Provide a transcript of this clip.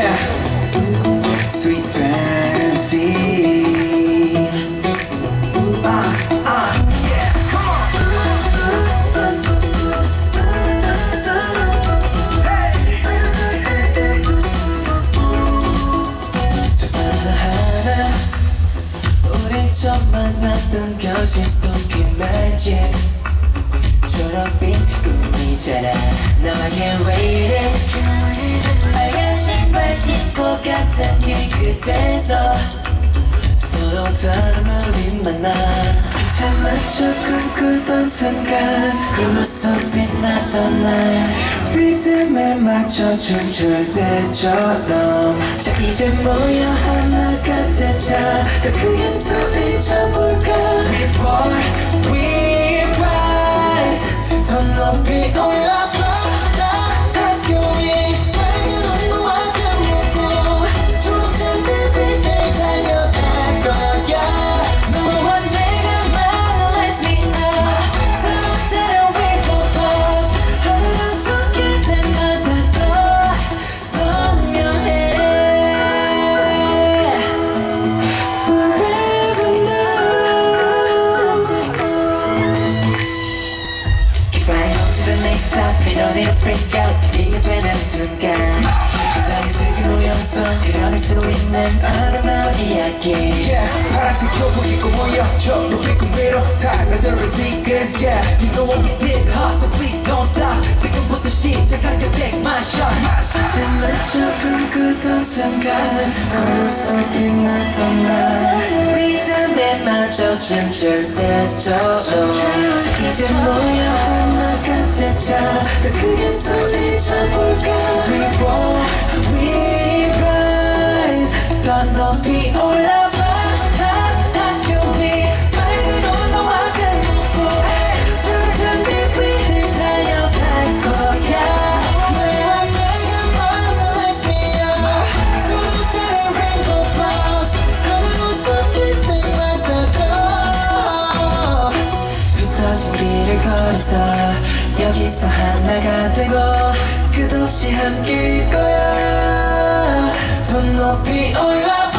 Yeah. Sweet fantasy. Ah, ah, yeah. Come on. 저 하나 우리 처음 만났던 교실 속의 magic 초록빛 꿈이잖아 너에게 waiting 같은 길 끝에서 서로 다른 우리 만나 다 맞춰 꿈꾸던 순간 그 모습 빛났던 날 리듬에 맞춰 춤출 때처럼 자 이제 모여 하나가 되자. 더 크게 소리쳐볼까? Before we rise 더 높이 올라 너네를 freak out 이게 되는 순간. 굉장히 색이 모여서 그려낼 수 있는 아름다운 이야기. Yeah, 파란색 교복 입고 모여 저 높이급 위로 달려들어 seekers Yeah, you know what we did huh? So please don't stop. 지금부터 시작할게 take my shot. 다 맞춰 꿈꾸던 순간 그로서 빛났던 날. 리듬에 맞춰 춤출 때처럼 이제 모여 되자 더 크게 소리쳐볼까? Before we rise 더 높이 올라 길을 걸어서 여기서 하나가 되고 끝없이 함께일 거야. 더 높이 올라봐